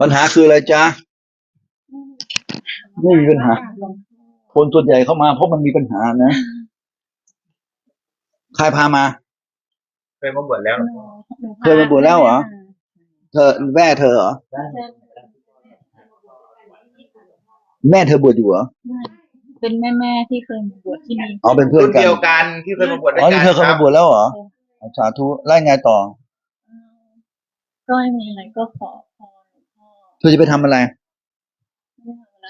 ปัญหาคืออะไรจ๊ะไม่มีปัญหา คนส่วนใหญ่เข้ามาเพราะมันมีปัญหานะใครพามา เคยมาบวชแล้ว เคยมาบวชแล้วเหรอ เธอแม่เธอเหรอ แม่เธอบวชอยู่เหรอ เป็นแม่แม่ๆที่เคยมาบวชที่นี่ อ๋อ เป็นเพื่อนรุ่นกันเดียวกันที่เคยมาบวชด้วยอ๋อกันี่นเธอเคยครัมาบบวชแล้วเหรอสาธุไล่ไงต่อ ก็ไม่มีอะไรก็ขอพรหลวงพ่อ เธอจะไปทำอะไรไม่ทำอะไร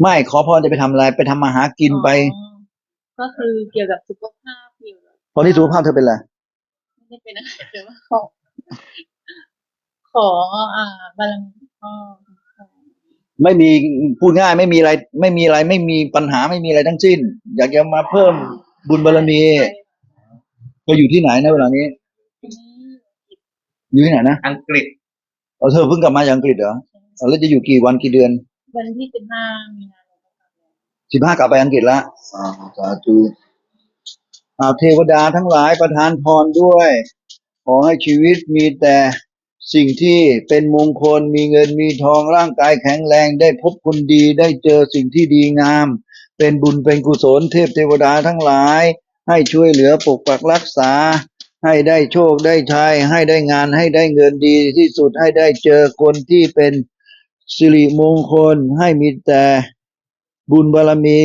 ไม่ขอพรจะไปทำอะไร ไปทำมาหากินไป อ๋อก็คือเกี่ยวกับสุขภาพเกี่ยวกับตอนนี้สุขภาพเธอเป็นอะไร ไม่ได้เป็นอะไรแต่ว่าขอ ขออ่าบารมีหลวงพ่อไม่มีพูดง่าย ไม่มีอะไร ไม่มีอะไร ไม่มีปัญหาไม่มีอะไรทั้งสิ้น อยากจะมาเพิ่มบุญบารมีก็อยู่ที่ไหนนะเวลานี้ทีนี้ อยู่ที่ไหนนะอังกฤษ เอาเธอเพิ่งกลับมาจากอังกฤษเหรอเอา แล้วจะอยู่กี่วันกี่เดือน วันที่สิบห้ามีนาคมสิบห้ากลับไปอังกฤษละสาธุอาเทวดาทั้งหลายประทานพรด้วย ขอให้ชีวิตมีแต่สิ่งที่เป็นมงคลมีเงินมีทองร่างกายแข็งแรงได้พบคนดีได้เจอสิ่งที่ดีงาม เป็นบุญเป็นกุศลเทพเทวดาทั้งหลาย ให้ช่วยเหลือปกปักรักษา ให้ได้โชคได้ชัยให้ได้งานให้ได้เงินดีที่สุดให้ได้เจอคนที่เป็น สิริมงคลให้มีแต่บุญบารมี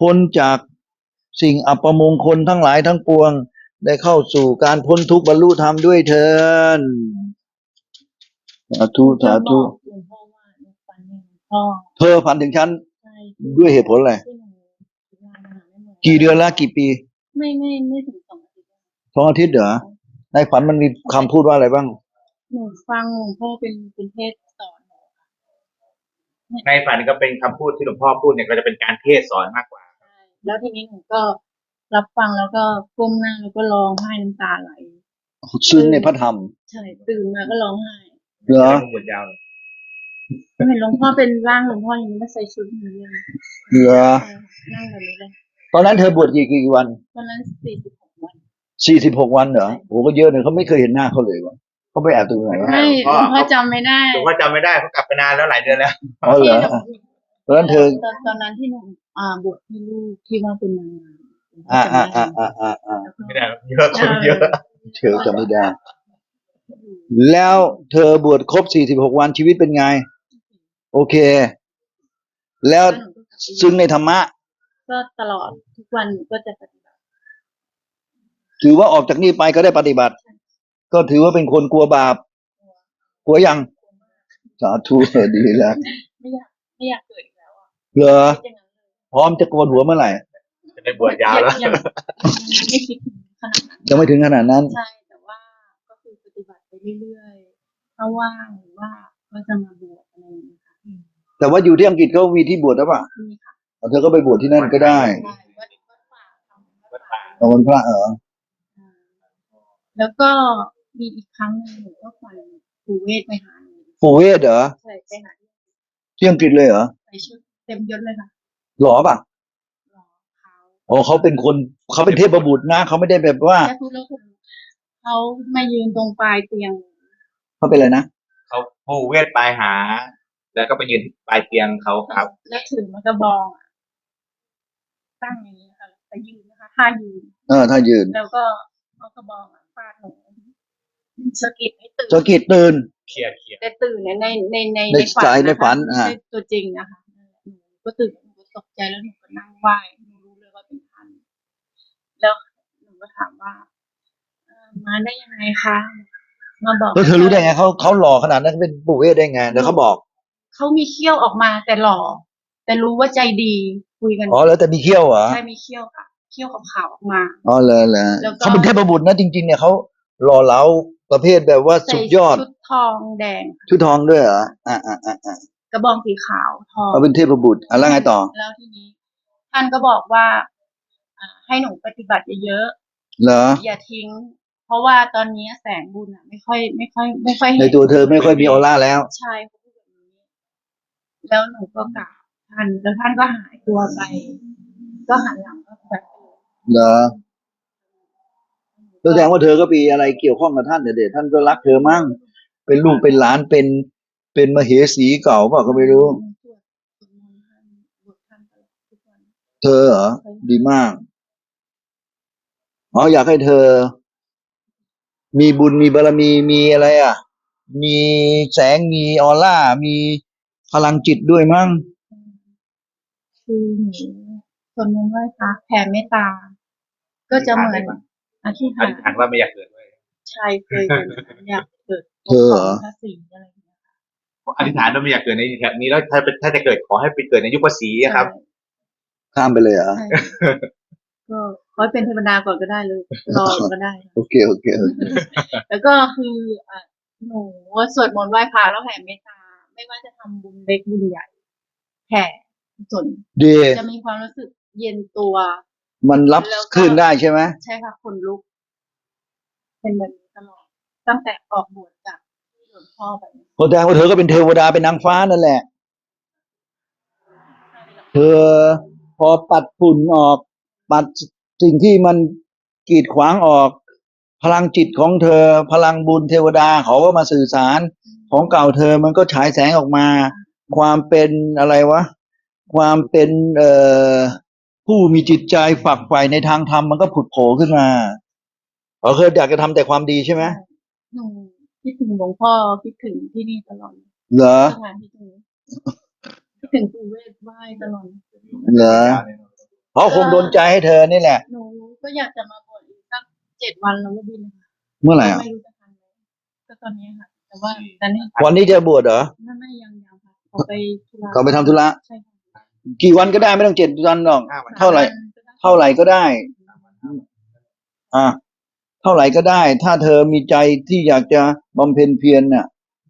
พ้นจากสิ่งอัปมงคลทั้งหลายทั้งปวง ได้เข้าสู่การพ้นทุกข์บรรลุธรรมด้วยเถินสาธุสาธุก็บอกหลวงพ่อว่าหนูฝันเห็นหลวงพ่อเธอฝันถึงฉันใช่ด้วยเหตุผลอะไรที่หนูคิดว่ามันหาไม่เหมือนกี่เดือนละกี่ปี ไม่ไม่ไม่ถึงสองอาทิตย์สองอาทิตย์เหรอในฝันมันมีคำพูดว่าอะไรบ้าง หนูฟังหลวงพ่อเป็นเป็นเทศสอนหนูค่ะ ในฝันก็เป็นคำพูดที่หลวงพ่อพูดเนี่ยก็จะเป็นการเทศสอนมากกว่าใช่แล้วทีนี้หนูก็รับฟังแล้วก็ก้มหน้าแล้วก็ร้องไห้น้ำตาไหล ซึ้งในพระธรรม ใช่ตื่นมาก็ร้องไห้เหรอไม่ได้มาบวชยาวเลยเห็นหลวงพ่อเป็นร่างหลวงพ่อยังไม่ใส่ชุดนี้เลยเหรอ นั่งแบบนี้เลยตอนนั้นเธอบวชกี่กี่วัน ตอนนั้นสี่สิบหกวัน สี่สิบหกวันเหรอโอ้ก็เยอะเลยเขาไม่เคยเห็นหน้าเขาเลยวะ เขาไปแอบตรงไหนวะไม่หลวงพ่อจำไม่ได้หลวงพ่อจำไม่ได้เพราะกลับไปนานแล้วหลายเดือนแล้วอ๋อเหรอตอนนั้นเธอตอนตอนนั้นที่หนูอ่าบวชให้ลูกที่ว่าเป็นนางงามอ่าอ่าอ่าอ่าอ่าอ่าไม่ได้เยอะคนเยอะเธอจำไม่ได้ แล้วเธอบวชครบสี่สิบหกวันชีวิตเป็นไง โอเค แล้วซึ้งในธรรมะ ก็ตลอดทุกวันหนูก็จะปฏิบัติถือว่าออกจากนี่ไปก็ได้ปฏิบัติ ก็ถือว่าเป็นคนกลัวบาป กลัวยังสาธุเออดีแล้วไม่อยากไม่อยากเกิดอีกแล้วอะเหรอคิดอย่างนั้นเลยพร้อมจะโกนหัวเมื่อไหร่จะได้บวชยาวแล้วยังยังไม่คิดถึงขนาดนั้นยังไม่ถึงขนาดนั้น ใช่แต่ว่าก็คือปฏิบัติไปเรื่อยๆถ้าว่างหรือว่าก็จะมาบวชอะไรอย่างเงี้ยค่ะแต่ว่าอยู่ที่อังกฤษเขามีที่บวชหรือเปล่ามีค่ะเธอก็ไปบวชที่นั่นก็ได้ใช่วัดวัดป่าทำวัดวัดป่าป่า ตอนพระเอออ่าแล้วก็ มีอีกครั้งหนึ่งหนูก็ฝันปู่เวทไปหาหนูปู่เวทเหรอใช่ไปหาที่ที่อังกฤษเลยเหรอใส่ชุดเต็มยศเลยค่ะหรอป่ะรอเขาอ๋อเขาเป็นคนเขาเป็นเทพบุตรนะเขาไม่ได้แบบว่าแค่พูดแล้วคุณเขามายืนตรงปลายเตียงเขาเป็นอะไรนะเขาผู้เวทปลายหา แล้วก็ไปยืนที่ปลายเตียงเขาครับ แล้วถือมากระบองอะตั้งอย่างนี้ค่ะแต่ยืนนะคะท่ายืน เออถ้ายืน แล้วก็เอากระบองอะฟาดหนู สะกิดให้ตื่นสกิดตื่น เคลียร์เคลียร์แต่ตื่นในในในในในสายในฝันนะคะอ่าไม่ใช่ตัวจริงนะคะหนูก็ตื่นหนูก็ตกใจแล้วหนูก็นั่งไหว้หนูรู้เลยว่าเป็นท่านแล้วหนูก็ถามว่าเอ่อมาได้ยังไงคะมาบอกแล้วเธอรู้ได้ไงเขาเขาหล่อขนาดนั้นเป็นปู่เวทได้ไงเดี๋ยวเขาบอกเขามีเขี้ยวออกมาแต่หล่อแต่รู้ว่าใจดีคุยกันอ๋อแล้วแต่มีเขี้ยวเหรอใช่มีเขี้ยวค่ะเขี้ยวขาวๆออกมา อ๋อเลยเลยแล้วก็ เขาเป็นเทพบุตรนะจริง ๆ เนี่ยเขาหล่อเหลา ประเภทแบบว่าใส่สุดยอดชุดทองแดง ชุดทองด้วยเหรออ่าอ่าอ่าอ่ากระบองสีขาวทองเขาเป็นเทพบุตรอะแล้วไงต่อ แล้วทีนี้ ท่านก็บอกว่าอ่าให้หนูปฏิบัติเยอะเหรอ ๆอย่าทิ้ง เพราะว่าตอนนี้แสงบุญอะ ไม่ค่อยไม่ค่อย ไม่ค่อยในเห็นตัวเธอไม่ค่อยมีออร่าแล้ว ใช่เขาพูดแบบนี้ แล้วหนูก็กราบท่านแล้วท่านก็หายตัวไป ก็หันหลังก็ไปเหรอ แสดงว่าเธอก็มีอะไรเกี่ยวข้องกับท่านเดี๋ยวท่านก็รักเธอมั่ง เป็นลูกเป็นหลานเป็นเป็นมเหสีเก่าเปล่าก็ไม่รู้สวดสวดมนต์ท่านบวชท่านตลอดทุกวันเธอเหรอดีมากอ๋ออยากให้เธอ มีบุญมีบารมีมีอะไร อะ มีแสงมีออร่า มีพลังจิตด้วยมั้งคือหนูสวดมนต์ไหว้พระแผ่เมตตา ก็จะเหมือน อธิษอฐานธิษฐานว่าไม่อยากเกิดด้วยชายเคยเป็นอยากเกิดเธอเหรอ พระศรีอะไรอย่างเงี้ยอธิษฐานว่าไม่อยากเกิดในแบบนี้แล้วถ้าเป็นถ้าจะเกิดขอให้ไปเกิดในยุคภาษีอะครับ ข้ามไปเลยเหรอใช่ก็ขอให้เป็นเทวดาก่อนก็ได้เลยรอก็ได้ โอเค โอเคโอเคแล้วก็คืออะหนูสวดมนต์ไหว้พระแล้วแผ่เมตตา ไม่ว่าจะทำบุญเล็กบุญใหญ่แผ่ส่วนดีจะมีความรู้สึกเย็นตัว มันรับแล้วก็ขึ้นได้ใช่ไหมใช่ค่ะคนลุก เป็นแบบนี้ตลอดตั้งแต่ออกบวชจากหลวงพ่อไปแสดงว่าเธอก็เป็นเทวดาเป็นนางฟ้านั่นแหละ เธอพอปัดฝุ่นออก ปัดสิ่งที่มันกีดขวางออก พลังจิตของเธอ พลังบุญเทวดาเขาก็มาสื่อสาร ของเก่าเธอมันก็ฉายแสงออกมา ความเป็นอะไรวะ ความเป็นเอ่อ ผู้มีจิตใจฝักใฝ่ในทางธรรมมันก็ผุดโผล่ขึ้นมาเราเคยอยากจะทำแต่ความดีใช่ไหมหนูคิดถึงหลวงพ่อคิดถึงที่นี่ตลอดเหรอสถานที่ตรงนี้คิดถึงปู่เวทไหว้ตลอดเหรอเขาคงโดนใจให้เธอนี่แหละหนูก็อยากจะมาบวชอีกสักเจ็ดวันแล้วก็บินค่ะเมื่อไหร่อะไม่รู้จะทันไหมก็ตอนนี้ค่ะแต่ว่าตอนนี้วันนี้จะบวชเหรอไม่ไม่ยังยังค่ะเขาไปธุระเขาไปทำธุระใช่ค่ะ กี่วันก็ได้ไม่ต้องเจ็ดวันหรอก ห้าวัน เท่าไหร่ เท่าไหร่ก็ได้ อะเท่าไหร่ก็ได้ ถ้าเธอมีใจที่อยากจะบำเพ็ญเพียรน่ะ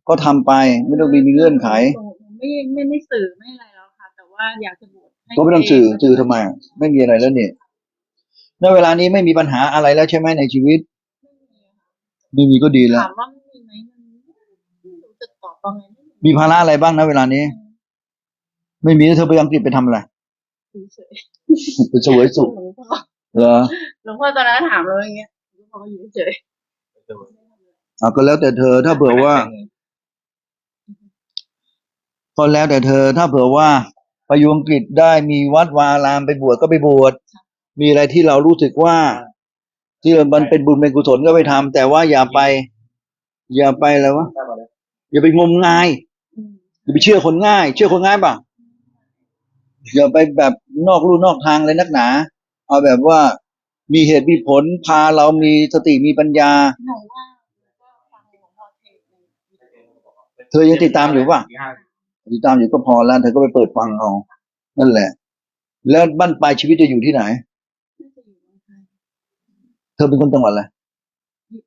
ก็ทำไปไม่ต้องมีเงื่อนไขหนูไม่ไม่ไม่สื่อไม่อะไรแล้วค่ะ แต่ว่าอยากจะบวชให้ก็ไม่ต้องสื่อสื่อทำไมอะไม่มีอะไรแล้วเนี่ยณเวลานี้ไม่มีปัญหาอะไรแล้วใช่ไหมในชีวิตไม่มีค่ะไม่มีก็ดีแล้ว ถามว่ามีไหมมันไม่รู้จะตอบว่าไงไม่รู้มีภาระอะไรบ้างนะเวลานี้ ไม่มีแล้วเธอไปอังกฤษไปทำอะไรเฉยไปเสวยๆสุขหลวงพ่อเหรอหลวงพ่อตอนนั้นถามเราอย่างเงี้ยหลวงพ่อก็อยู่เฉยอะก็แล้วแต่เธอถ้าเผื่อว่า ก็แล้วแต่เธอถ้าเผื่อว่าไปอยู่อังกฤษได้มีวัดวาอารามไปบวชก็ไปบวชมีอะไรที่เรารู้สึกว่า ที่มันเป็นบุญเป็นกุศลก็ไปทำแต่ว่าอย่าไป อย่าไปอะไรวะอย่าไปงมงาย ๆอืมอย่าไปเชื่อคนง่าย เชื่อคนง่ายป่ะ อย่าไปแบบนอกลู่นอกทางเลยนักหนา เอาแบบว่ามีเหตุมีผลพาเรามีสติมีปัญญา หนูว่าก็ฟังหลวงพ่อเทศน์ในเธอยังติดตามอยู่ป่ะ ติดตามอยู่ก็พอแล้วเธอก็ไปเปิดฟังเอานั่นแหละ แล้วบ้านปลายชีวิตจะอยู่ที่ไหน น่าจะอยู่เมืองไทยเธอเป็นคนจังหวัดอะไร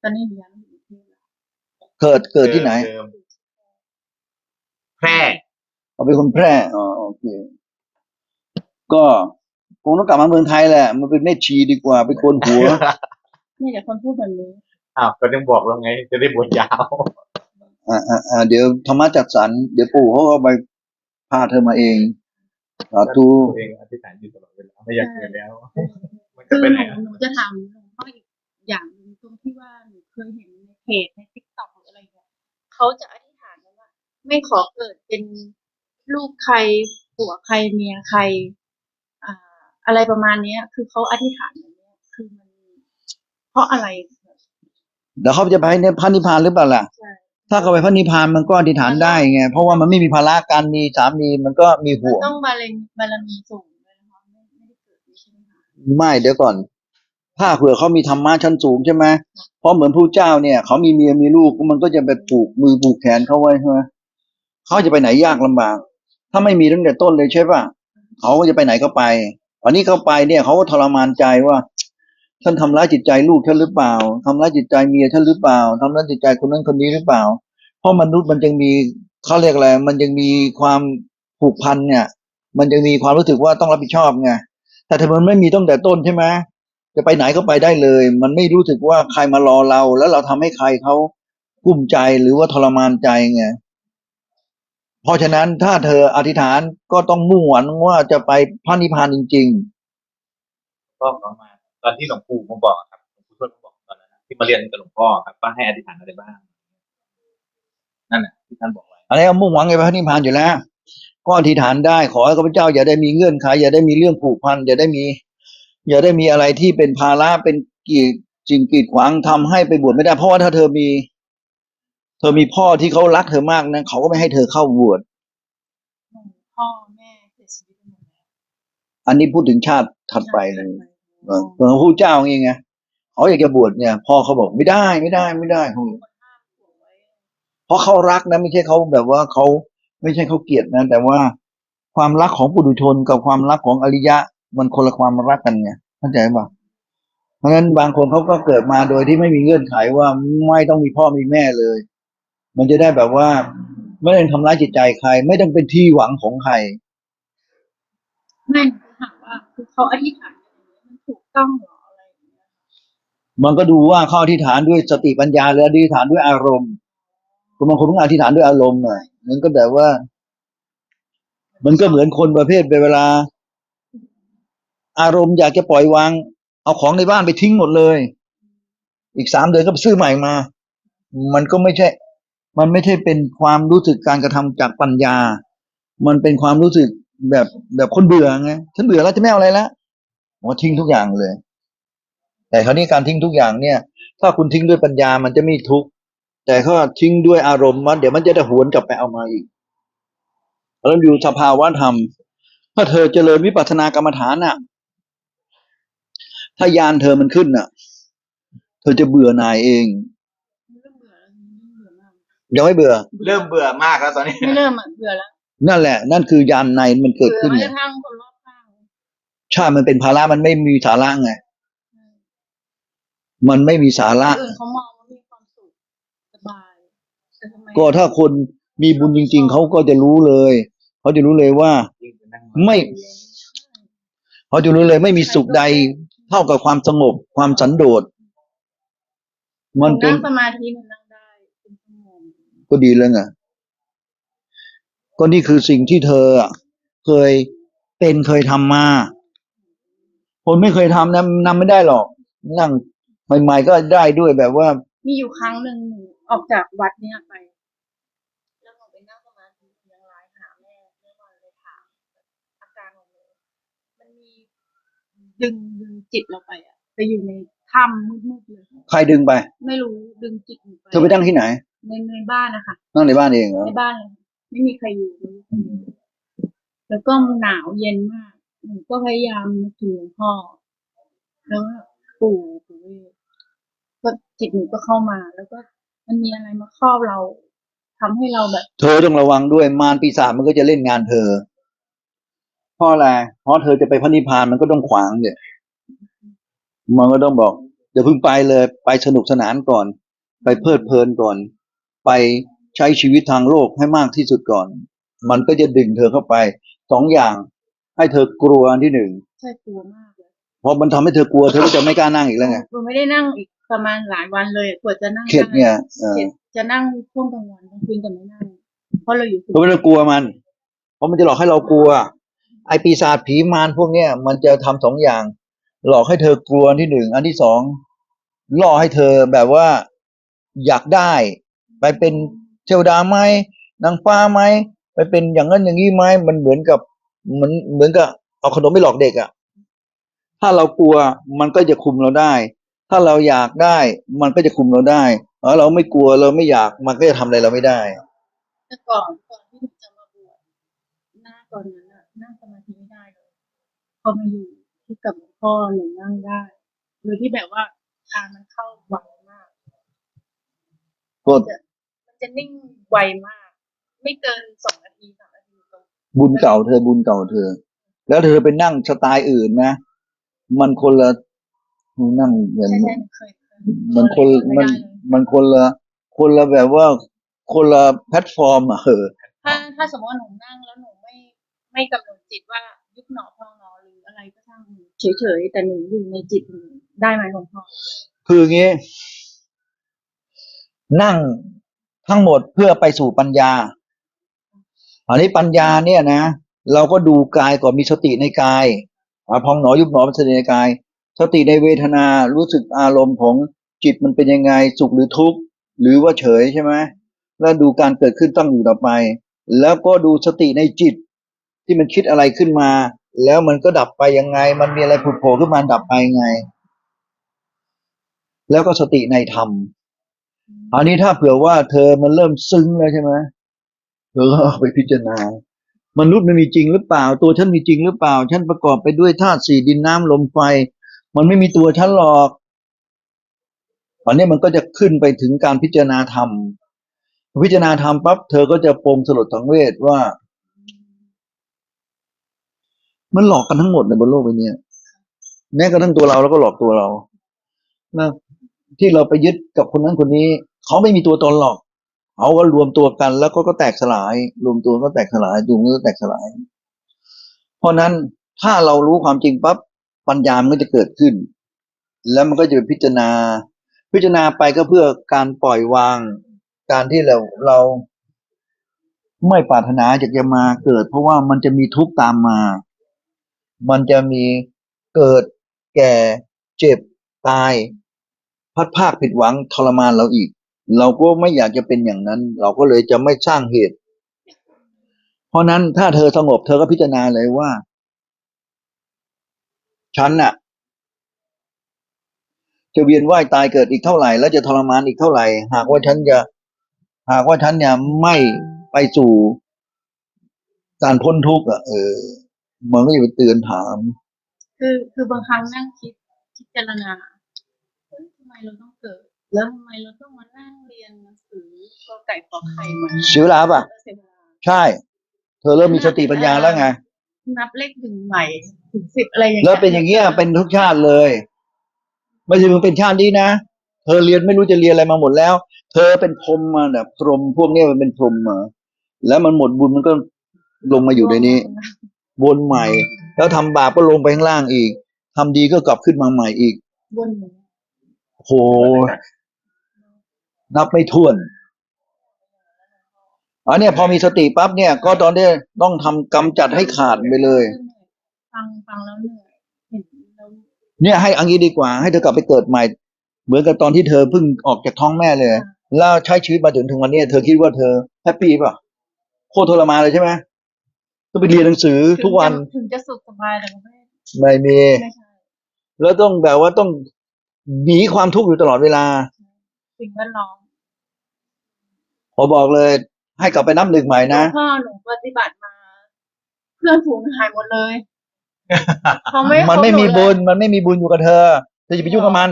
ตอนนี้เรียนอยู่ที่แล้วเกิดเกิดที่ไหนเดิมแพร่ เอาเป็นคนแพร่อ๋อโอเค ก็คงต้องกลับมาเมืองไทยแหละมาเป็นแม่ชีดีกว่าไปโกนหัวนี่แต่คนพูดแบบนี้ อ้าวก็ยังบอกแล้วไง จะได้บวชยาว อ่าอ่าอ่าเดี๋ยวธรรมะจัดสรรเดี๋ยวปู่เขาก็ไปพาเธอมาเองสาธุตัวเองอธิษฐานอยู่ตลอดเวลาไม่อยากเกิดแล้ว มันคืจะอไปหไหนนูอะหนูจะถามหลวงพ่ออีกอย่างหนึ่งตรงที่ว่าหนูเคยเห็นในเพจในทิกตอกหรืออะไรเงี้ยเขาจะอธิษฐานว่า ไม่ขอเกิดเป็นลูกใครผัวใครเมียใครอ่า อะไรประมาณเนี้ย คือเขาอธิษฐานแบบเนี้ยคือมันเพราะอะไรเดี๋ยวเขาจะไปในพระนิพพานหรือเปล่าล่ะ ใช่ถ้าเขาไปพระนิพพานมันก็อธิษฐานได้ไง เพราะว่ามันไม่มีภาระการมีสามีมันก็มีมันห่วง ต้องบารมีบารมีสูงเลยนะคะไม่ไม่ได้เกิดไม่ใช่ไหมคะไม่เดี๋ยวก่อน ถ้าเผื่อเขามีธรรมะชั้นสูงใช่ไหมเพราะเหมือนผู้เจ้าเนี่ยเขามีเมียมีลูกมันก็จะไปผูกมือผูกแขนเขาไว้ใช่ไหมเขาจะไปไหนยากลำบาก ถ้าไม่มีตั้งแต่ต้นเลยใช่ป่ะเขาก็จะไปไหนก็ไป วันนี้เขาไปเนี่ยเขาก็ทรมานใจว่าฉันทำร้ายจิตใจลูกฉันหรือเปล่าทำร้ายจิตใจเมียฉันหรือเปล่าทำร้ายจิตใจคนนั้นคนนี้หรือเปล่า เพราะมนุษย์มันยังมีเขาเรียกอะไรมันยังมีความผูกพันเนี่ย มันยังมีความรู้สึกว่าต้องรับผิดชอบไงแต่ถ้ามันไม่มีตั้งแต่ต้นใช่ไหมจะไปไหนก็ไปได้เลย มันไม่รู้สึกว่าใครมารอเรา แล้วเราทำให้ใครเขากุ้มใจหรือว่าทรมานใจไง เพราะฉะนั้นถ้าเธออธิษฐานก็ต้องมุ่งหวังว่าจะไปพระนิพพานจริง ก็ประมาณตอนที่หลวงปู่มาบอกอะครับหลวงปู่ทวดมาบอกตอนนั้นนะที่มาเรียนกับหลวงพ่อครับว่าให้อธิษฐานอะไรบ้าง นั่นแหละที่ท่านบอกไว้อะไรก็มุ่งหวังไงพระนิพพานอยู่แล้ว ก็อธิษฐานได้ขอให้ข้าพเจ้าอย่าได้มีเงื่อนไขอย่าได้มีเรื่องผูกพันอย่าได้มี อย่าได้มีอะไรที่เป็นภาระเป็นกีดสิ่งกีดขวางทำให้ไปบวชไม่ได้ เพราะว่าถ้าเธอมี เธอมีพ่อที่เขารักเธอมากนะเขาก็ไม่ให้เธอเข้าบวชหนูพ่อแม่เสียชีวิตไปหมดแล้วอันนี้พูดถึงชาติถัดไปเลยเออเหมือนพระพุทธเจ้าเองไงเขาอยากจะบวชเนี่ย พ่อเขาบอกไม่ได้ไม่ได้ไม่ได้เขาคนห้ามผัวไว้เพราะเขารักนะ ไม่ใช่เขาแบบว่าเขาไม่ใช่เขาเกลียดนะ แต่ว่าความรักของปุถุชนกับความรักของอริยะ มันคนละความรักกันไงเข้าใจป่ะเพราะฉะนั้นบางคนเขาก็เกิดมาโดยที่ไม่มีเงื่อนไขว่าไม่ต้องมีพ่อมีแม่เลย มันจะได้แบบว่า ไม่ต้องทำร้ายจิตใจใคร ไม่ต้องเป็นที่หวังของใครไม่หนูถามว่าคือเขาอธิษฐานอย่างนี้มันถูกต้องเหรออะไรอย่างเงี้ยมันก็ดูว่าเขาอธิษฐานด้วยสติปัญญาหรืออธิษฐานด้วยอารมณ์บางคนต้องอธิษฐานด้วยอารมณ์อะมันก็แบบว่า มันก็เหมือนคนประเภทเวลา อารมณ์อยากจะปล่อยวาง เอาของในบ้านไปทิ้งหมดเลย อีกสามเดือนก็ไปซื้อใหม่มา มันก็ไม่ใช่ มันไม่ใช่เป็นความรู้สึกการกระทำจากปัญญา มันเป็นความรู้สึกแบบแบบคนเบื่อไงฉันเบื่อแล้วจะไม่เอาอะไรแล้วผมทิ้งทุกอย่างเลย แต่คราวนี้การทิ้งทุกอย่างเนี่ย ถ้าคุณทิ้งด้วยปัญญามันจะไม่ทุกข์แต่ถ้าทิ้งด้วยอารมณ์มันเดี๋ยวมันจะได้หวนกลับไปเอามาอีกแล้วอยู่สภาวะธรรมถ้าเธอเจริญวิปัสสนากรรมฐานน่ะ ถ้ายานเธอมันขึ้นน่ะ เธอจะเบื่อหน่ายเอง ยังไม่เบื่อ เริ่มเบื่อมากแล้วตอนนี้ ไม่เริ่มอะเบื่อแล้วนั่นแหละ นั่นคือยานในมันเกิดเบื่อขึ้นแม้ไงกระทั่งคนรอบข้างใช่มันเป็นภาระมันไม่มีสาระไงมันไม่มีสาระ คนอื่นเขามองว่ามีความสุขสบายแต่ทำไมก็ถ้าคนมีบุญจริง ๆ เขาก็จะรู้เลย เขาจะรู้เลยว่า ไม่ เขาจะรู้เลยไม่มีสุขใดเท่ากับความสงบความสันโดษ มันเป็นนั่งสมาธิมันนั่งได้เป็นชั่วโมง ก็ดีแล้วไงก็นี่คือสิ่งที่เธออะเคยเป็นเคยทำมา คนไม่เคยทำนะนำไม่ได้หรอก นั่งใหม่ๆก็ได้ด้วยแบบว่า มีอยู่ครั้งหนึ่งหนูออกจากวัดเนี่ยไปแล้วหนูไปนั่งสมาธิยังไลน์หาแม่แม่วันเลยถามอาการของหนูมันมีดึงดึงจิตเราไปอะไปอยู่ในถ้ำมืดๆเลย ใครดึงไป ไม่รู้ดึงจิตหนูไปเธอไปนั่งที่ไหน ในในบ้านนะคะนั่งในบ้านเองเหรอในบ้านเลยไม่มีใครอยู่เลยแล้วก็หนาวเย็นมากหนูก็พยายามนึกถึงหลวงพ่อแล้วก็ปู่ปู่เวทก็จิตหนูก็เข้ามา แล้วก็มันมีอะไรมาครอบเราทำให้เราแบบ เธอต้องระวังด้วยมารปีศาจมันก็จะเล่นงานเธอเพราะอะไรเพราะเธอจะไปพระนิพพานมันก็ต้องขวางเนี่ยมันก็ต้องบอกอย่าเพิ่งไปเลย ไปสนุกสนานก่อน ไปเพลิดเพลินก่อน ไปใช้ชีวิตทางโลกให้มากที่สุดก่อน มันก็จะดึงเธอเข้าไปสองอย่าง ให้เธอกลัวอันที่หนึ่งใช่กลัวมากเลยเพราะมันทำให้เธอกลัวเธอก็จะไม่กล้านั่งอีกแล้วไงหนูไม่ได้นั่งอีกประมาณหลายวันเลยกว่าจะนั่งเข็ดเนี่ยเออเข็ดจะนั่งช่วงกลางวันกลางคืนจะไม่นั่งเพราะเราอยู่เธอไม่ต้องกลัวมัน เพราะมันจะหลอกให้เรากลัว ไอปีศาจผีมารพวกเนี้ยมันจะทำสองอย่าง หลอกให้เธอกลัวอันที่หนึ่งอันที่สองล่อให้เธอแบบว่าอยากได้ ไปเป็นเทวดาไหมนางฟ้าไหมไปเป็นอย่างนั้นอย่างนี้ไหมมันเหมือนกับเหมือนเหมือนกับเอาขนมไปหลอกเด็กอะ่ะ ถ้าเรากลัวมันก็จะคุมเราได้ ถ้าเราอยากได้มันก็จะคุมเราได้ถ้าเราไม่กลัวเราไม่อยากมันก็จะทำอะไรเราไม่ได้แต่ก่อนก่อนที่หนูจะมาบวชหน้าตอนนั้นอะนั่งสมาธิไม่ได้เลยพอมาอยู่ที่กับหลวงพ่อหนูนั่งได้โดยที่แบบว่าทางมันเข้าไวมากก็มัน จะนิ่งไวมาก ไม่เกินสองนาทีสามนาทีตรงบุญเก่าเธอบุญเก่าเธอ แล้วเธอไปนั่งสไตล์อื่นนะมันคนละนั่งเหมือนใช่ใช่หนูเคยเคยมันคนไม่มันได้เลยมันคนละคนละแบบว่าคนละแพลตฟอร์มอะเออถ้าถ้าสมมติว่าหนูนั่งแล้วหนูไม่ไม่กำหนดจิตว่ายุบหนอพองหนอหรืออะไรก็ช่างหนูเฉยๆแต่หนูอยู่ในจิตหนูได้ไหมหลวงพ่อคืออย่างงี้ นั่ง ทั้งหมดเพื่อไปสู่ปัญญา อันนี้ปัญญาเนี่ยนะ เราก็ดูกายก่อนมีสติในกายอพองหนอยุบหนอเป็นสติในกาย สติในเวทนารู้สึกอารมณ์ของจิตมันเป็นยังไงสุขหรือทุกข์หรือว่าเฉยใช่ไหมแล้วดูการเกิดขึ้นตั้งอยู่ต่อไป แล้วก็ดูสติในจิตที่มันคิดอะไรขึ้นมา แล้วมันก็ดับไปยังไง มันมีอะไรผุดโผล่ขึ้นมาดับไปยังไง แล้วก็สติในธรรม อันนี้ถ้าเผื่อว่าเธอมันเริ่มซึ้งแล้วใช่ไหมเธอก็ไปพิจารณามนุษย์มันมีจริงหรือเปล่า ตัวฉันมีจริงหรือเปล่า ฉันประกอบไปด้วยธาตุสี่ดินน้ำลมไฟ มันไม่มีตัวฉันหรอกตอนนี้มันก็จะขึ้นไปถึงการพิจารณาธรรม พิจารณาธรรมปั๊บเธอก็จะปรงสลดสังเวชว่า มันหลอกกันทั้งหมดในบนโลกใบนี้แม้กระทั่งตัวเราแล้วก็หลอกตัวเรานะ ที่เราไปยึดกับคนนั้นคนนี้ เขาไม่มีตัวตนหรอกเขาก็รวมตัวกัน แล้วก็ก็แตกสลาย รวมตัวก็แตกสลายรวมตัวก็แตกสลาย เพราะนั้นถ้าเรารู้ความจริงปั๊บปัญญามันก็จะเกิดขึ้น แล้วมันก็จะพิจารณา พิจารณาไปก็เพื่อการปล่อยวาง การที่เราเราไม่ปรารถนาอยากจะมาเกิด เพราะว่ามันจะมีทุกข์ตามมา มันจะมีเกิดแก่เจ็บตาย พัดภาคผิดหวังทรมานเราอีก เราก็ไม่อยากจะเป็นอย่างนั้น เราก็เลยจะไม่สร้างเหตุ เพราะนั้นถ้าเธอสงบเธอก็พิจารณาเลยว่า ฉันน่ะ จะเวียนว่ายตายเกิดอีกเท่าไหร่ แล้วจะทรมานอีกเท่าไหร่ หากว่าฉันจะหากว่าฉันเนี่ยไม่ไปสู่การพ้นทุกข์อะเออมันก็จะไปเตือนถาม คือคือบางครั้งนั่งคิดพิจารณา เฮ้ยทำไมเราต้องเกิด แล้วทำไมเราต้องมานั่งเรียนหนังสือกอไก่ขอไข่มาเสียเวลาป่ะ เสียเวลาใช่ เธอเริ่มมีสติปัญญาแล้วไง นับเลขถึงใหม่ถึงสิบอะไรอย่างเงี้ยแล้วเป็นอย่างเงี้ยเป็นทุกชาติเลย ไม่ใช่มึงเป็นชาตินี้นะ เธอเรียนไม่รู้จะเรียนอะไรมาหมดแล้ว เธอเป็นพรหมมาแบบพรหมพวกเนี้ยมันเป็นพรหมมาแล้วมันหมดบุญมันก็ลงมาอยู่ในนี้วนใหม่ แล้วทำบาปก็ลงไปข้างล่างอีกทำดีก็กลับขึ้นมาใหม่อีกบนหมู่ โห นับไม่ถ้วนอันเนี้ยพอมีสติปั๊บเนี่ย ก็ตอนนี้ต้องทำกำจัดให้ขาดไปเลย ฟังฟังแล้วเหนื่อยเห็นแล้วเนี่ยให้อังนี้ดีกว่า ให้เธอกลับไปเกิดใหม่ เหมือนกับตอนที่เธอเพิ่งออกจากท้องแม่เลย แล้วใช้ชีวิตมาถึงถึงวันเนี้ยเธอคิดว่าเธอแฮปปี้ป่ะโคตรทรมานเลยใช่ไหมต้องไปเรียนหนังสือทุกวัน ถึงจะสุขสบายแต่ก็ไม่ไม่มี ไม่ใช่ แล้วต้องแบบว่าต้อง หนีความทุกข์อยู่ตลอดเวลาสิ่งแวดล้อมพอบอกเลย ให้กลับไปนับหนึ่งใหม่นะหลวงพ่อหนูปฏิบัติมา เพื่อนฝูงหายหมดเลยเขาไม่มันไม่มีเขาหบุญเลยมันไม่มีบุญอยู่กับเธอเธอจะไปยุ่งกับมัน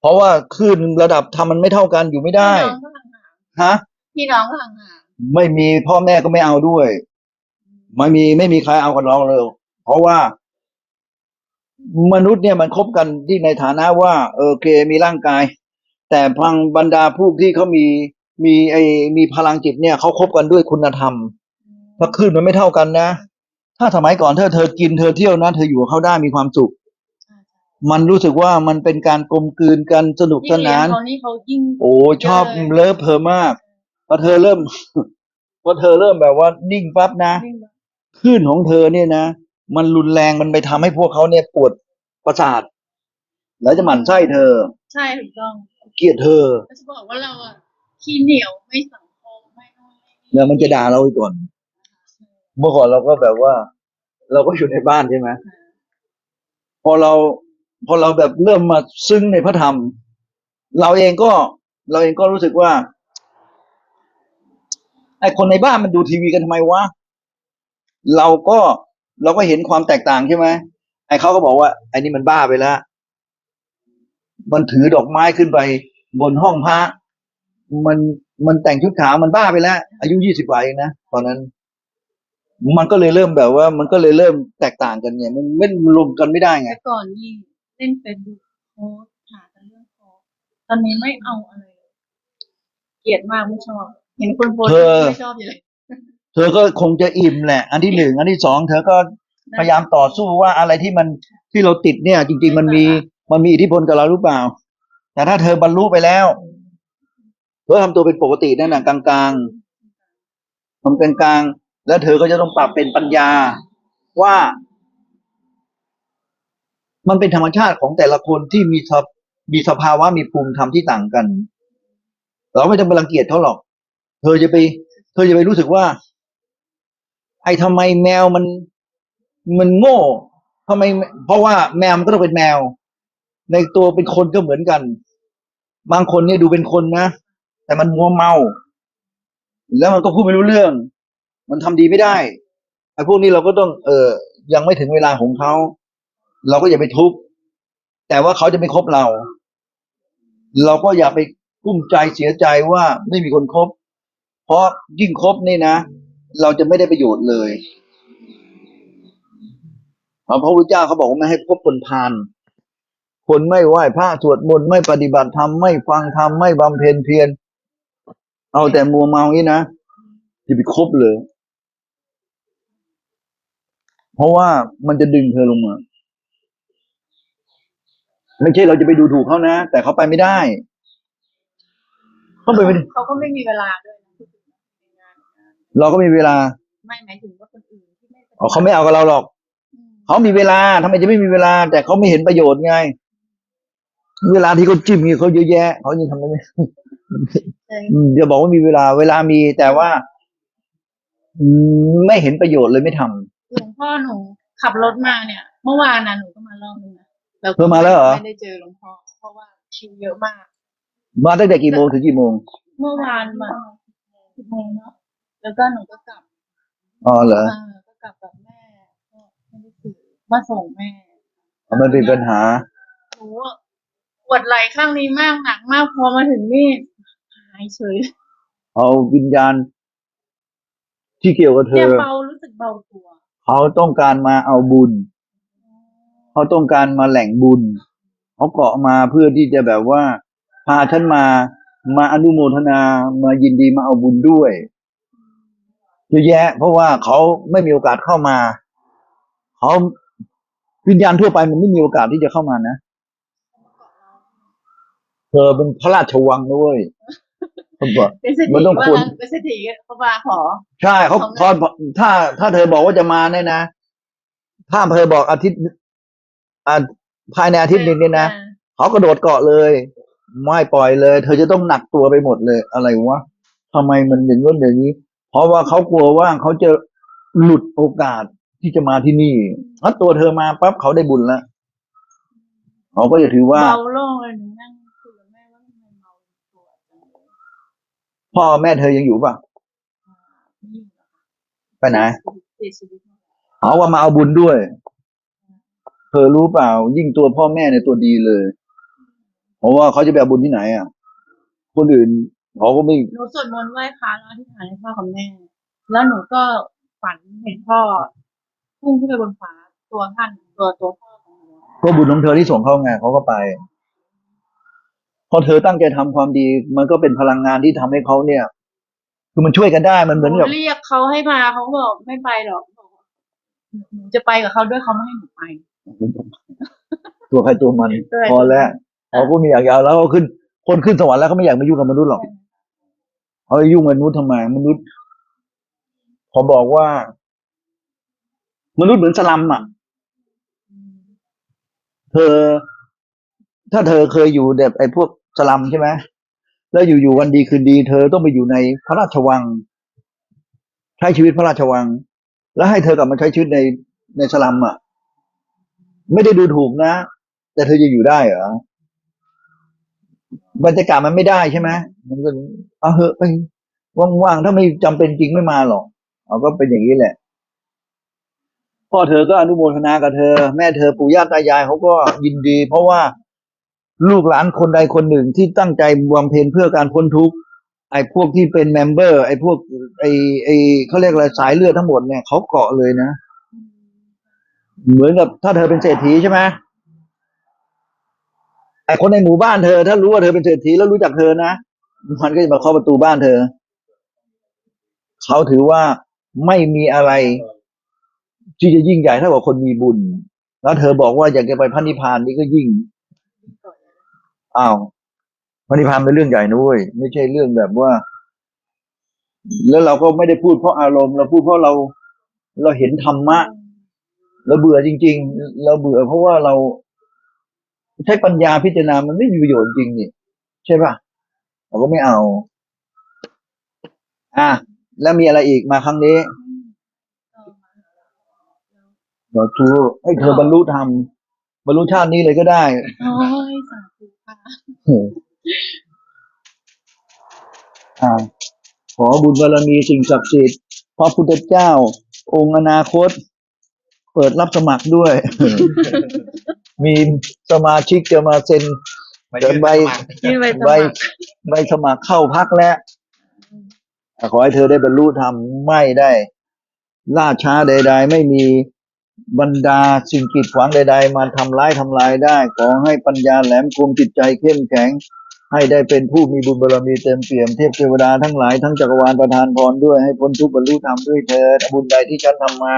เพราะว่าคลื่นระดับธรรมมันไม่เท่ากันอยู่ไม่ได้พี่น้องก็ห่างฮะๆพี่น้องก็ห่างไม่มีพ่อแม่ก็ไม่เอาด้วย ไม่มีไม่มีใครเอากับเราเลย เพราะว่า มนุษย์เนี่ยมันคบกันที่ในฐานะว่าเออโอเคมีร่างกาย แต่พังบรรดาผู้ที่เขามีมีไอมีพลังจิตเนี่ยเขาคบกันด้วยคุณธรรมๆถ้าคลื่นมันไม่เท่ากันนะ ถ้าสมัยก่อนเธอเธอกินเธอเที่ยวนะเธออยู่กับเขาได้มีความสุข มันรู้สึกว่ามันเป็นการกลมกลืนกันสนุกสพี่เลี้ยนางนเขานี่เขายิ่งโอ้ชอบเยอะเลยเลิฟเพอมากพอเธอเริ่มพอเธอเริ่มแบบว่านิ่งปั๊บนะนิ่งแบบคลื่นของเธอเนี่ยนะ มันรุนแรงมันไปทำให้พวกเขาเนี่ยปวดประสาท แล้วจะหมั่นไส้เธอ ใช่ถูกต้องเกลียดเธอ ก็จะบอกว่าเราอะขี้เหนียวไม่สังคมไม่นู่นไม่นี่แล้วมันจะด่าเราอีกก่อน เมื่อก่อนเราก็แบบว่า เราก็อยู่ในบ้านใช่ไหมพอเราพอเราแบบเริ่มมาซึ้งในพระธรรม เราเองก็ เราเองก็รู้สึกว่าไอ้คนในบ้านมันดูทีวีกันทำไมวะเราก็ เราก็เห็นความแตกต่างใช่ไหมไอ้เขาก็บอกว่าไอ้นี่มันบ้าไปแล้วมันถือดอกไม้ขึ้นไป บนห้องพระมันมันแต่งชุดขาวมันบ้าไปแล้ว อายุยี่สิบกว่าเองนะตอนนั้น มันก็เลยเริ่มแบบว่า มันก็เลยเริ่มแตกต่างกันเนี่ยมันไม่รวมกันไม่ได้ไงแต่ก่อนนี่เล่นเฟซบุ๊กโพสต์หาแต่เรื่องโพสต์ตอนนี้ไม่เอาอะไรเลยเกลียดมากไม่ชอบ เห็นคนโพสต์เธอไม่ชอบอยู่เลย เธอก็คงจะอิ่มแหละ อันที่หนึ่งอันที่สองเธอก็พยายามต่อสู้ว่าอะไรที่มันที่เราติดเนี่ย จริง ๆ มันมีมันมีอิทธิพลกับเราหรือเปล่า แต่ถ้าเธอบรรลุไปแล้วเธอทำตัวเป็นปกตินั่นน่ะกลางๆทำเป็นกลางๆแล้วเธอก็จะต้องปรับเป็นปัญญาว่า มันเป็นธรรมชาติของแต่ละคนที่มีสภมีสภาวะมีภูมิธรรมที่ต่างกัน เราไม่ต้องไปรังเกียจเขาหรอก เธอจะไป เธอจะไปรู้สึกว่า อ้ทำไมแมวมันมันโง่ทำไม เพราะว่าแมวมันก็ต้องเป็นแมว ในตัวเป็นคนก็เหมือนกัน บางคนเนี่ยดูเป็นคนนะ แต่มันมัวเมา แล้วมันก็พูดไม่รู้เรื่อง มันทำดีไม่ได้ไอ้พวกนี้เราก็ต้อง เออยังไม่ถึงเวลาของเขาเราก็อย่าไปทุบแต่ว่าเขาจะไม่คบเรา เราก็อย่าไปกุ้มใจเสียใจว่าไม่มีคนคบ เพราะยิ่งคบนี่นะ เราจะไม่ได้ประโยชน์เลยเพราะพระพุทธเจ้าเขาบอกว่าไม่ให้คบคนพาลคนไม่ไหว้พระสวดมนต์ไม่ปฏิบัติธรรมไม่ฟังธรรมไม่บำเพ็ญเพียรเอาแต่มัวเมางี้นะจะไปคบเลย เพราะว่ามันจะดึงเธอลงมาไม่ใช่เราจะไปดูถูกเขานะ แต่เขาไปไม่ได้เขาไปไม่ได้เขาก็ไม่มีเวลาด้วยนะพูดถึงในงานนะ เราก็มีเวลาไม่หมายถึงว่าคนอื่นที่ไม่อ๋อเขาไม่เอากับเราหรอกอืมเขามีเวลาทำไมจะไม่มีเวลา แต่เขาไม่เห็นประโยชน์ไง เวลาที่เขาจิ้มนี่เขาเยอะแยะเขายังทำไม่ได้ใช่อืมอย่าบอกว่ามีเวลา เวลามีแต่ว่าอืมไม่เห็นประโยชน์เลยไม่ทำหลวงพ่อหนูขับรถมาเนี่ย เมื่อวานนะหนูก็มารอบนึงนะแล้วเธอมาแล้วเหรอไม่ได้เจอหลวงพ่อเพราะว่าคิวเยอะมาก มาตั้งแต่กี่โมงถึงกี่โมง เมื่อวานมาสิบโมงเนาะ แล้วก็หนูก็กลับอ๋อเหรอเออก็กลับกับแม่ก็ไม่ได้ซื้อมาส่งแม่มันเป็นปัญหาหนูอะปวดไหล่ข้างนี้มากหนักมากพอมาถึงนี่หายเฉยเอาวิญญาณ ที่เกี่ยวกับเธเนี่ยอ เบารู้สึกเบาตัว เขาต้องการมาเอาบุญ เขาต้องการมาแหล่งบุญ เขาเกาะมาเพื่อที่จะแบบว่า พาฉันมา มาอนุโมทนา มายินดีมาเอาบุญด้วย เยอะแยะ เพราะว่าเขาไม่มีโอกาสเข้ามาเขาวิญญาณทั่วไปมันไม่มีโอกาสที่จะเข้ามานะเธอเป็นพระราชวังด้วยคนบอกเป็นเศรษมันฐีต้องว่าควรงั้นเป็นเศรษฐีเขามาขอ ใช่เขาของพอถ้า ถ้าเธอบอกว่าจะมาเนี่ยนะ ถ้าอำเธอบอกอาทิตย์อ่าภายในอาทิตย์หนึงเนี่ยนะอ่าเขากระโดดเกาะเลยไม่ปล่อยเลย เธอจะต้องหนักตัวไปหมดเลยอะไรวะทำไมมันอย่างนู้นอย่างนี้ เพราะว่าเขากลัวว่าเขาจะหลุดโอกาสที่จะมาที่นี่ถ้าตัวเธอมาปั๊บเขาได้บุญแล้วเขาก็จะถือว่าเบาโล่งเลยหนูนั่งคุยกับแม่ว่าทำไมเบาตัวจังเลยพ่อแม่เธอยังอยู่ป่ะอ่าไม่อยู่แล้วค่ะไปไหนเสียชีวิตแล้วเขาว่ามาเอาบุญด้วย เธอรู้เปล่า ยิ่งตัวพ่อแม่เนี่ยตัวดีเลย เพราะว่าเขาจะไปเอาบุญที่ไหนอะ คนอื่น เขาก็ไม่หนูสวดมนต์ไหว้พระแล้วอธิษฐานให้พ่อกับแม่ แล้วหนูก็ฝันเห็นพ่อพุ่งขึ้นไปบนฟ้าตัวท่านตัวตัวพ่อของหนูก็บุญของเธอที่ส่งเข้าไงเขาก็ไป พอเธอตั้งใจทำความดี มันก็เป็นพลังงานที่ทำให้เขาเนี่ย คือมันช่วยกันได้มันเหมือนกับเรียกเขาให้มาเขาบอกไม่ไปหรอกบอกว่าหนูจะไปกับเขาด้วยเขาไม่ให้หนูไป ตัวใครตัวมันตัวใครพอแล้วตัวมันเขาก็ไม่อยากยาวแล้วก็ขึ้นคนขึ้นสวรรค์แล้วเขาไม่อยากมายุ่งกับมนุษย์หรอก เขาจะยุ่งกับมนุษย์ทำไมมนุษย์พอบอกว่า มนุษย์เหมือนสลัมอะ เธอ ถ้าเธอเคยอยู่แบบไอ้พวกสลัมใช่ไหมแล้วอยู่ๆวันดีคืนดี เธอต้องไปอยู่ในพระราชวัง ใช้ชีวิตพระราชวัง แล้วให้เธอกลับมาใช้ชีวิตในในสลัมอะ ไม่ได้ดูถูกนะ แต่เธอจะอยู่ได้เหรอ บรรยากาศมันไม่ได้ใช่ไหมมันก็เอาเหอะไปว่างๆถ้าไม่จำเป็นจริงไม่มาหรอกเอาก็เป็นอย่างนี้แหละพ่อเธอก็อนุโมทนากับเธอ แม่เธอปู่ย่าตายายเขาก็ยินดี เพราะว่าลูกหลานคนใดคนหนึ่งที่ตั้งใจบำเพ็ญเพื่อการพ้นทุกข์ไอ้พวกที่เป็นเมมเบอร์ ไอ้พวก ไอ้ไอ้เขาเรียกอะไรสายเลือดทั้งหมดเนี่ยเขาเกาะเลยนะ เหมือนกับถ้าเธอเป็นเศรษฐีใช่ไหม ไอคนในหมู่บ้านเธอ ถ้ารู้ว่าเธอเป็นเศรษฐีแล้วรู้จักเธอนะมันก็จะมาเคาะประตูบ้านเธอ เขาถือว่าไม่มีอะไร ที่จะยิ่งใหญ่เท่ากับคนมีบุญ แล้วเธอบอกว่าอยากจะไปพระนิพพานนี่ก็ยิ่งอ้าวพระนิพพานเป็นเรื่องใหญ่นะเว้ยไม่ใช่เรื่องแบบว่า แล้วเราก็ไม่ได้พูดเพราะอารมณ์เราพูดเพราะเราเราเห็นธรรมะเราเบื่อจริง ๆ เราเบื่อเพราะว่าเรา ใช้ปัญญาพิจารณามันไม่มีประโยชน์จริงนี่ใช่ป่ะเราก็ไม่เอา อะแล้วมีอะไรอีกมาครั้งนี้ก็มาหาเราแล้วเดี๋ยวทูให้เธอบรรลุธรรมบรรลุชาตินี้เลยก็ได้โอ้ยสาธุค่ะอ่าขอบุญบารมีสิ่งศักดิ์สิทธิ์พระพุทธเจ้า องค์อนาคต เปิดรับสมัครด้วย มีสมาชิกจะมาเซ็นมายื่นใบสมัครที่ไปสใบมัครใบสมัครเข้าพักแล้วขอให้เธอได้บรรลุธรรมไม่ได้ ล่าช้าใด ๆ ไม่มีบรรดาสิ่งกีดขวางใด ๆ มาทำร้ายทำลายได้ ขอให้ปัญญาแหลมคมจิตใจเข้มแข็ง ให้ได้เป็นผู้มีบุญบารมีเต็มเปี่ยมเทพเทวดาทั้งหลายทั้งจักรวาลประทานพรด้วยให้พ้นทุกข์บรรลุธรรมด้วยเถิดบุญใดที่ฉันทำมา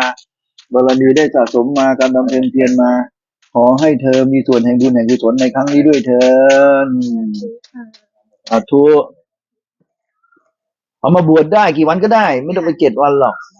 บารมีได้สะสมมาการดำเพ็ญเพียรมา ขอให้เธอมีส่วนแห่งบุญแห่งกุศลในครั้งนี้ด้วยเถิดค่ะสาธุเอามาบวชได้กี่วันก็ได้ ไม่ต้องไปเจ็ดวันหรอกได้